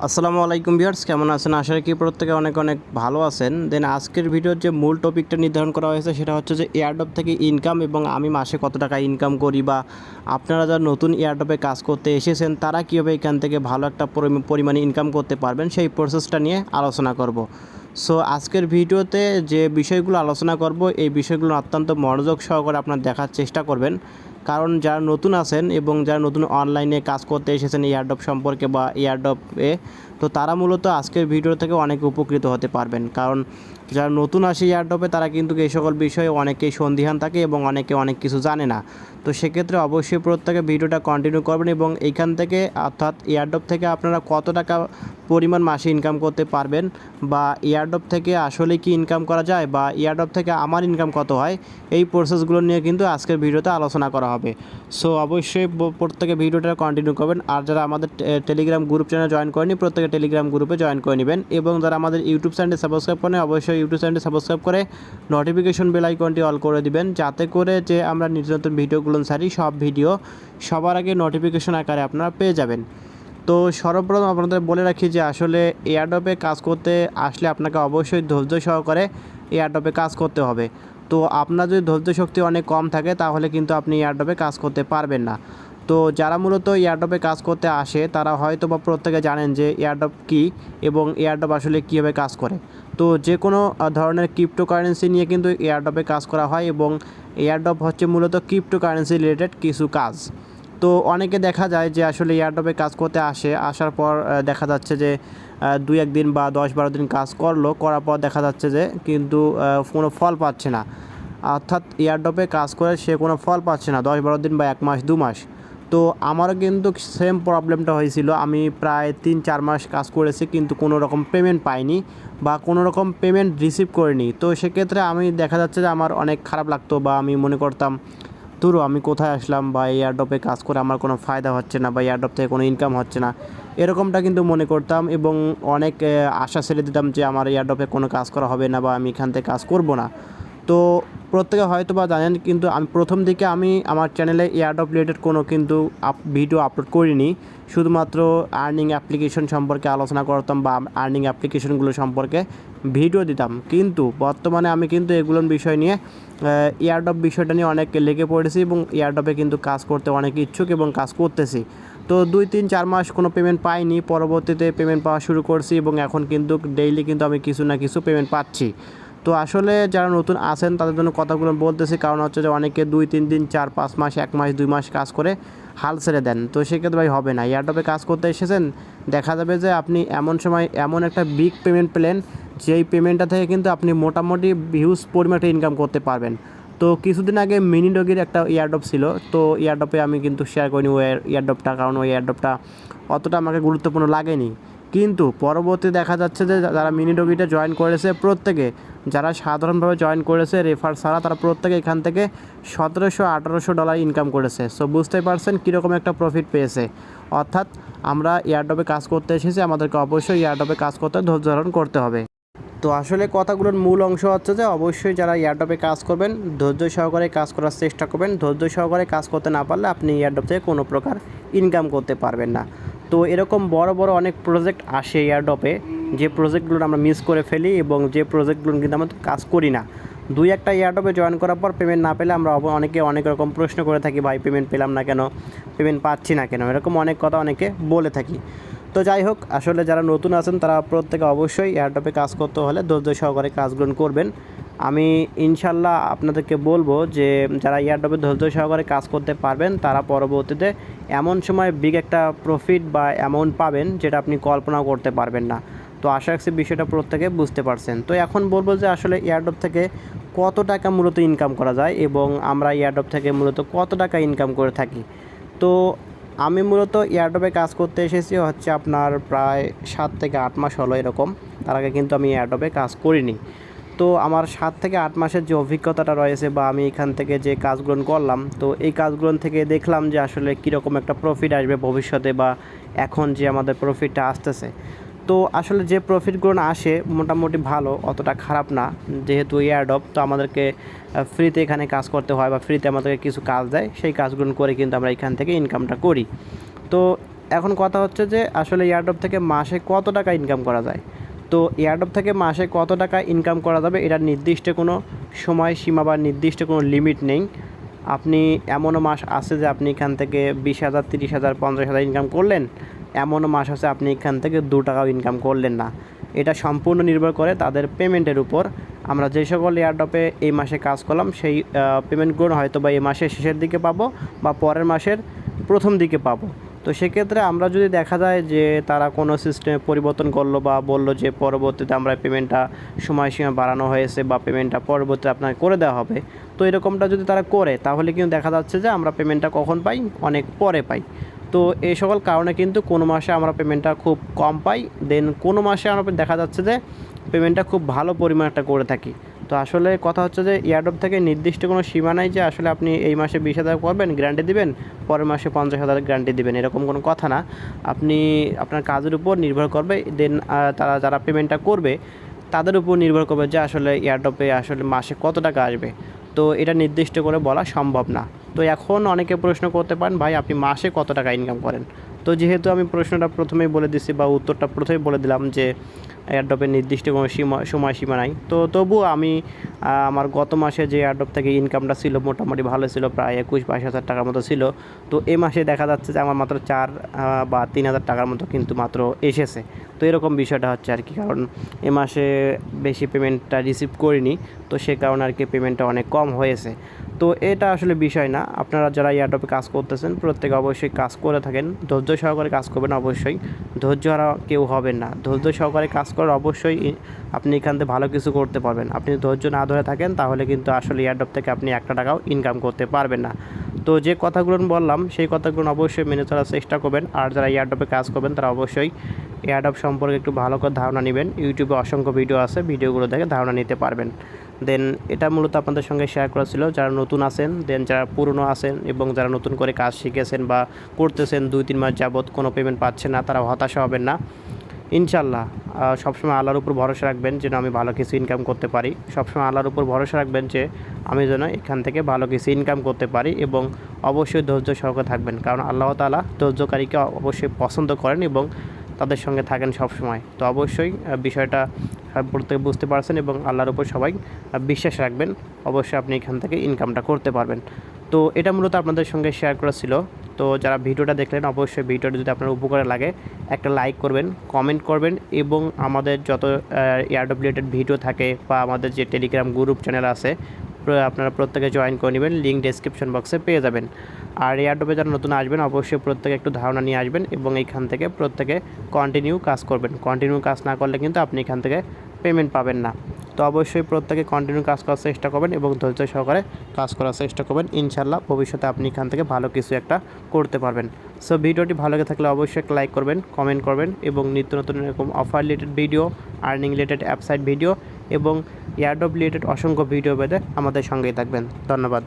আসসালামু আলাইকুম ভিউয়ার্স, কেমন আছেন? আশা রাখি প্রত্যেকে অনেক অনেক ভালো আছেন। দেন আজকের ভিডিওর যে মূল টপিকটা নির্ধারণ করা হয়েছে, সেটা হচ্ছে যে এয়ারডপ থেকে ইনকাম এবং আমি মাসে কত টাকা ইনকাম করি বা আপনারা যারা নতুন এয়ারডপে কাজ করতে এসেছেন, তারা কীভাবে এখান থেকে ভালো একটা পরি- পরিমাণে ইনকাম করতে পারবেন, সেই প্রসেসটা নিয়ে আলোচনা করব। সো আজকের ভিডিওতে যে বিষয়গুলো আলোচনা করব, এই বিষয়গুলো অত্যন্ত মনোযোগ সহকারে আপনার দেখার চেষ্টা করবেন। কারণ যারা নতুন আছেন এবং যারা নতুন অনলাইনে কাজ করতে এসেছেন এয়ারডপ সম্পর্কে বা এয়ারডপে তো তারা মূলত আজকের ভিডিও থেকে অনেক উপকৃত হতে পারবেন। কারণ যারা নতুন আসে এয়ারডপে তারা কিন্তু এই সকল বিষয়ে অনেকেই সন্দিহান থাকে এবং অনেকে অনেক কিছু জানে না। তো সেক্ষেত্রে অবশ্যই প্রত্যেকে ভিডিওটা কন্টিনিউ করবেন এবং এইখান থেকে, অর্থাৎ এয়ারডপ থেকে আপনারা কত টাকা পরিমাণ মাসে ইনকাম করতে পারবেন বা এয়ারডপ থেকে আসলে কি ইনকাম করা যায় বা এয়ারডপ থেকে আমার ইনকাম কত হয়, এই প্রসেসগুলো নিয়ে কিন্তু আজকের ভিডিওতে আলোচনা করা হবে। সো অবশ্যই প্রত্যেকে ভিডিওটা কন্টিনিউ করবেন। আর যারা আমাদের টেলিগ্রাম গ্রুপ চ্যানেল জয়েন করেনি, প্রত্যেকে টেলিগ্রাম গ্রুপে জয়েন করে নেবেন এবং যারা আমাদের ইউটিউব চ্যানেলটি সাবস্ক্রাইব করেন অবশ্যই ইউটিউব চ্যানেলটি সাবস্ক্রাইব করে নোটিফিকেশন বেল আইকনটি অল করে দিবেন। যাতে করে যে আমরা নিত্য নতুন ভিডিওগুলো সারি সব ভিডিও সবার আগে নোটিফিকেশন আকারে আপনারা পেয়ে যাবেন। তো সর্বপ্রথম আপনাদের বলে রাখি যে আসলে এয়ারডপে কাজ করতে আসলে আপনাকে অবশ্যই ধৈর্য সহকারে এয়ারডপে কাজ করতে হবে। তো আপনার যদি ধৈর্য শক্তি অনেক কম থাকে, তাহলে কিন্তু আপনি এয়ারডপে কাজ করতে পারবেন না। তো যারা মূলত এয়ারডপে কাজ করতে আসে, তারা হয়তো বা প্রত্যেকে জানেন যে এয়ারডপ কী এবং এয়ারডপ আসলে কীভাবে কাজ করে। তো যে কোনো ধরনের ক্রিপ্টোকারেন্সি নিয়ে কিন্তু এয়ারডপে কাজ করা হয় এবং এয়ারডপ হচ্ছে মূলত ক্রিপ্টোকারেন্সি রিলেটেড কিছু কাজ। তো অনেকে দেখা যায় যে আসলে এয়ারডপে কাজ করতে আসে, আসার পর দেখা যাচ্ছে যে দুই একদিন বা দশ বারো দিন কাজ করল, করার পর দেখা যাচ্ছে যে কিন্তু কোনো ফল পাচ্ছে না। অর্থাৎ এয়ারডপে কাজ করে সে কোনো ফল পাচ্ছে না, দশ বারো দিন বা এক মাস, দু মাস। তো আমারও কিন্তু সেম প্রবলেমটা হয়েছিল। আমি প্রায় তিন, চার মাস কাজ করেছি কিন্তু কোনো রকম পেমেন্ট পাইনি বা কোনো রকম পেমেন্ট রিসিভ করিনি। তো সেক্ষেত্রে আমি দেখা যাচ্ছে যে আমার অনেক খারাপ লাগতো বা আমি মনে করতাম ধরো আমি কোথায় আসলাম? বা এয়ারডপে কাজ করে আমার কোনো ফায়দা হচ্ছে না বা এয়ারডপ থেকে কোনো ইনকাম হচ্ছে না। এরকমটা কিন্তু মনে করতাম এবং অনেক আশা ছেড়ে দিতাম যে আমার এয়ারডপে কোনো কাজ করা হবে না বা আমি এখান থেকে কাজ করব না। তো প্রত্যেকে হয়তো বা জানেন, কিন্তু আমি, প্রথম দিকে আমি আমার চ্যানেলে এয়ারডপ রিলেটেড কোনো কিন্তু আপ, ভিডিও আপলোড করিনি। শুধুমাত্র আর্নিং অ্যাপ্লিকেশন সম্পর্কে আলোচনা করতাম বা আর্নিং অ্যাপ্লিকেশনগুলো সম্পর্কে ভিডিও দিতাম। কিন্তু বর্তমানে আমি কিন্তু এগুলোর বিষয় নিয়ে এয়ারডপ বিষয়টা নিয়ে অনেক লেগে পড়েছি এবং এয়ারডপে কিন্তু কাজ করতে অনেক ইচ্ছুক এবং কাজ করতেছি। তো দুই, তিন, চার মাস কোনো পেমেন্ট পাইনি। পরবর্তীতে পেমেন্ট পাওয়া শুরু করছি এবং এখন কিন্তু ডেইলি কিন্তু আমি কিছু না কিছু পেমেন্ট পাচ্ছি। তো আসলে যারা নতুন আছেন, তাদের জন্য কথাগুলো বলতেছি। কারণ হচ্ছে যে অনেকে দুই, তিন দিন, চার, পাঁচ মাস, এক মাস, দুই মাস কাজ করে হাল ছেড়ে দেন। তো সেক্ষেত্রে ভাই হবে না। এয়ারডপে কাজ করতে এসেছেন, দেখা যাবে যে আপনি এমন সময় এমন একটা বিগ পেমেন্ট পেলেন, যেই পেমেন্টটা থেকে কিন্তু আপনি মোটামুটি হিউজ পরিমাণে ইনকাম করতে পারবেন। তো কিছুদিন আগে মিনি ডগির একটা এয়ারডপ ছিল। তো এয়ারডপে আমি কিন্তু শেয়ার করিনি ওই এয়ারডপটা কারণ ওই এয়ারডপটা অতটা আমাকে গুরুত্বপূর্ণ লাগেনি। কিন্তু পরবর্তী দেখা যাচ্ছে যে যারা মিনি ডগিটা জয়েন করেছে প্রত্যেকে, যারা সাধারণভাবে জয়েন করেছে রেফার ছাড়া, তারা প্রত্যেকে এখান থেকে সতেরোশো আঠারোশো ডলার ইনকাম করেছে। সো বুঝতেই পারছেন কীরকম একটা প্রফিট পেয়েছে। অর্থাৎ আমরা এয়ারডপে কাজ করতে এসেছি, আমাদেরকে অবশ্যই এয়ারডপে কাজ করতে ধৈর্য ধারণ করতে হবে। তো আসলে কথাগুলোর মূল অংশ হচ্ছে যে অবশ্যই যারা এয়ারডপে কাজ করবেন, ধৈর্য সহকারে কাজ করার চেষ্টা করবেন। ধৈর্য সহকারে কাজ করতে না পারলে আপনি এয়ারডপ থেকে কোনো প্রকার ইনকাম করতে পারবেন না। তো এরকম বড় বড় অনেক প্রজেক্ট আসে এয়ারডপে যে প্রজেক্টগুলো আমরা মিস করে ফেলি এবং যে প্রজেক্টগুলো কিন্তু আমরা কাজ করি না। দুই একটা এয়ারডপে জয়েন করার পর পেমেন্ট না পেলে আমরা অনেকে অনেক রকম প্রশ্ন করে থাকি, ভাই পেমেন্ট পেলাম না কেন? পেমেন্ট পাচ্ছি না কেন? এরকম অনেক কথা অনেকে বলে থাকি। তো যাই হোক, আসলে যারা নতুন আছেন তারা প্রত্যেকে অবশ্যই এয়ারডপে কাজ করতে হলে ধৈর্য সহকারে কাজগুলো করবেন। আমি ইনশাল্লাহ আপনাদেরকে বলব যে যারা এয়ারডপে ধৈর্য সহকারে কাজ করতে পারবেন, তারা পরবর্তীতে এমন সময় বিগ একটা প্রফিট বা অ্যামাউন্ট পাবেন যেটা আপনি কল্পনাও করতে পারবেন না। তো আশা রাখছি বিষয়টা প্রত্যেকে বুঝতে পারছেন। তো এখন বলব যে আসলে এয়ারডপ থেকে কত টাকা মূলত ইনকাম করা যায় এবং আমরা এয়ারডপ থেকে মূলত কত টাকা ইনকাম করে থাকি। তো আমি মূলত এয়ারডপে কাজ করতে এসেছি হচ্ছে আপনার প্রায় সাত থেকে আট মাস হলো এরকম। তার আগে কিন্তু আমি এয়ারডপে কাজ করিনি। তো আমার সাত থেকে আট মাসের যে অভিজ্ঞতাটা রয়েছে বা আমি এখান থেকে যে কাজগুলো করলাম, তো এই কাজগুলো থেকে দেখলাম যে আসলে কীরকম একটা প্রফিট আসবে ভবিষ্যতে বা এখন যে আমাদের প্রফিটটা আসতেছে। তো আসলে যে প্রফিটগুলো আসে মোটামুটি ভালো, অতটা খারাপ না। যেহেতু এয়ারডপ তো আমাদেরকে ফ্রিতে এখানে কাজ করতে হয় বা ফ্রিতে আমাদেরকে কিছু কাজ দেয়, সেই কাজগুলো করে কিন্তু আমরা এখান থেকে ইনকামটা করি। তো এখন কথা হচ্ছে যে আসলে এয়ারড্রপ থেকে মাসে কত টাকা ইনকাম করা যায়? তো এয়ারড্রপ থেকে মাসে কত টাকা ইনকাম করা যাবে? এটার নির্দিষ্ট কোনো সময় সীমা বা নির্দিষ্ট কোনো লিমিট নেই। আপনি এমনও মাস আছে যে আপনি এখান থেকে বিশ হাজার, তিরিশ হাজার, পঞ্চাশ হাজার ইনকাম করলেন। এমনও মাস আছে আপনি এখান থেকে দু টাকাও ইনকাম করলেন না। এটা সম্পূর্ণ নির্ভর করে তাদের পেমেন্টের উপর। আমরা যে সকল এয়ারড্রপে এই মাসে কাজ করলাম, সেই পেমেন্টগুলো হয়তো বা এই মাসের শেষের দিকে পাবো বা পরের মাসের প্রথম দিকে পাবো। তো সেক্ষেত্রে আমরা যদি দেখা যায় যে তারা কোনো সিস্টেমে পরিবর্তন করল বা বলল যে পরবর্তীতে আমরা পেমেন্টটা সময়সীমা বাড়ানো হয়েছে বা পেমেন্টটা পরবর্তীতে আপনাকে করে দেওয়া হবে, তো এরকমটা যদি তারা করে, তাহলে কিন্তু দেখা যাচ্ছে যে আমরা পেমেন্টটা কখন পাই? অনেক পরে পাই। তো এই সকল কারণে কিন্তু কোনো মাসে আমরা পেমেন্টটা খুব কম পাই। দেন কোনো মাসে আমরা দেখা যাচ্ছে যে পেমেন্টটা খুব ভালো পরিমাণ একটা করে থাকি। তো আসলে কথা হচ্ছে যে এয়ারড্রপ থেকে নির্দিষ্ট কোনো সীমা নাই যে, আসলে আপনি এই মাসে বিশ হাজার করবেন গ্যারান্টি দিবেন, পরের মাসে পঞ্চাশ হাজার গ্যারান্টি দিবেন, এরকম কোনো কথা না। আপনি আপনার কাজের উপর নির্ভর করবে দেন তারা যারা পেমেন্টটা করবে, তাদের উপর নির্ভর করবে যে, আসলে এয়ারড্রপে আসলে মাসে কত টাকা আসবে। তো এটা নির্দিষ্ট করে বলা সম্ভব না। তো এখন অনেকে প্রশ্ন করতে পারেন, ভাই, আপনি মাসে কত টাকা ইনকাম করেন? তো যেহেতু আমি প্রশ্নটা প্রথমেই বলে দিছি বা উত্তরটা প্রথমেই বলে দিলাম যে এয়ারড্রপের নির্দিষ্ট কোনো সীমা সময়সীমা নাই। তো তবু আমি আমার গত মাসে যে এয়ারড্রপ থেকে ইনকামটা ছিল মোটামুটি ভালো ছিল, প্রায় একুশ বাইশ হাজার টাকার মতো ছিল। তো এ মাসে দেখা যাচ্ছে যে আমার মাত্র চার বা তিন হাজার টাকার মতো কিন্তু মাত্র এসেছে। তো এরকম বিষয়টা হচ্ছে আর কি, কারণ এ মাসে বেশি পেমেন্টটা রিসিভ করিনি। তো সে কারণে আর কি পেমেন্টটা অনেক কম হয়েছে। তো এটা আসলে বিষয় না। আপনারা যারা এয়ারড্রপে কাজ করতেছেন, প্রত্যেকে অবশ্যই কাজ করে থাকেন। ধৈর্য সহকারে কাজ করবেন অবশ্যই। ধৈর্য হারা কেউ হবেন না। ধৈর্য সহকারে কাজ করে অবশ্যই আপনি এখান থেকে ভালো কিছু করতে পারবেন। আপনি ধৈর্য না ধরে থাকেন, তাহলে কিন্তু আসলে এয়ারড্রপ থেকে আপনি একটা টাকাও ইনকাম করতে পারবেন না। তো যে কথাগুলো বললাম, সেই কথাগুলো অবশ্যই মেনে চলার চেষ্টা করবেন। আর যারা এয়ারড্রপে কাজ করবেন, তারা অবশ্যই এয়ারড্রপ সম্পর্কে একটু ভালো করে ধারণা নেবেন। ইউটিউবে অসংখ্য ভিডিও আছে ভিডিওগুলো দেখে ধারণা নিতে পারবেন। দেন এটা মূলত আপনাদের সঙ্গে শেয়ার করা ছিল। যারা নতুন আছেন দেন যারা পুরনো আছেন এবং যারা নতুন করে কাজ শিখেছেন বা করতেছেন দুই, তিন মাস যাবৎ কোনো পেমেন্ট পাচ্ছেন না তারা হতাশা হবেন না। ইনশাল্লাহ সবসময় আল্লাহর উপর ভরসা রাখবেন যেন আমি ভালো কিছু ইনকাম করতে পারি। সবসময় আল্লাহর উপর ভরসা রাখবেন যে আমি যেন এখান থেকে ভালো কিছু ইনকাম করতে পারি এবং অবশ্যই ধৈর্য সহকারে থাকবেন। কারণ আল্লাহ তালা ধৈর্যকারীকে অবশ্যই পছন্দ করেন এবং তাদের সঙ্গে থাকেন সব সময় তো অবশ্যই বিষয়টা প্রত্যেকে বুঝতে পারছেন এবং আল্লাহর উপর সবাই বিশ্বাস রাখবেন। অবশ্যই আপনি এখান থেকে ইনকামটা করতে পারবেন। তো এটা মূলত আপনাদের সঙ্গে শেয়ার করা ছিল। তো যারা ভিডিওটা দেখলেন, অবশ্যই ভিডিওটা যদি আপনার উপকারে লাগে, একটা লাইক করবেন কমেন্ট করবেন এবং আমাদের যত রিলেটেড ভিডিও থাকে বা আমাদের যে টেলিগ্রাম গ্রুপ চ্যানেল আছে আপনারা প্রত্যেকে জয়েন করে নেবেন লিঙ্ক ডেসক্রিপশন বক্সে পেয়ে যাবেন। আর এয়ারডপে যারা নতুন আসবেন, অবশ্যই প্রত্যেকে একটু ধারণা নিয়ে আসবেন এবং এইখান থেকে প্রত্যেকে কন্টিনিউ কাজ করবেন। কন্টিনিউ কাজ না করলে কিন্তু আপনি এখান থেকে পেমেন্ট পাবেন না। তো অবশ্যই প্রত্যেকে কন্টিনিউ কাজ করার চেষ্টা করবেন এবং ধৈর্য সহকারে কাজ করার চেষ্টা করবেন। ইনশাল্লাহ ভবিষ্যতে আপনি এখান থেকে ভালো কিছু একটা করতে পারবেন। সো ভিডিওটি ভালো লেগে থাকলে অবশ্যই একটা লাইক করবেন কমেন্ট করবেন এবং নিত্য নতুন এরকম offer related video earning related app site video এবং এয়ারডপ রিলেটেড অসংখ্য ভিডিও পেতে আমাদের সঙ্গেই থাকবেন। ধন্যবাদ।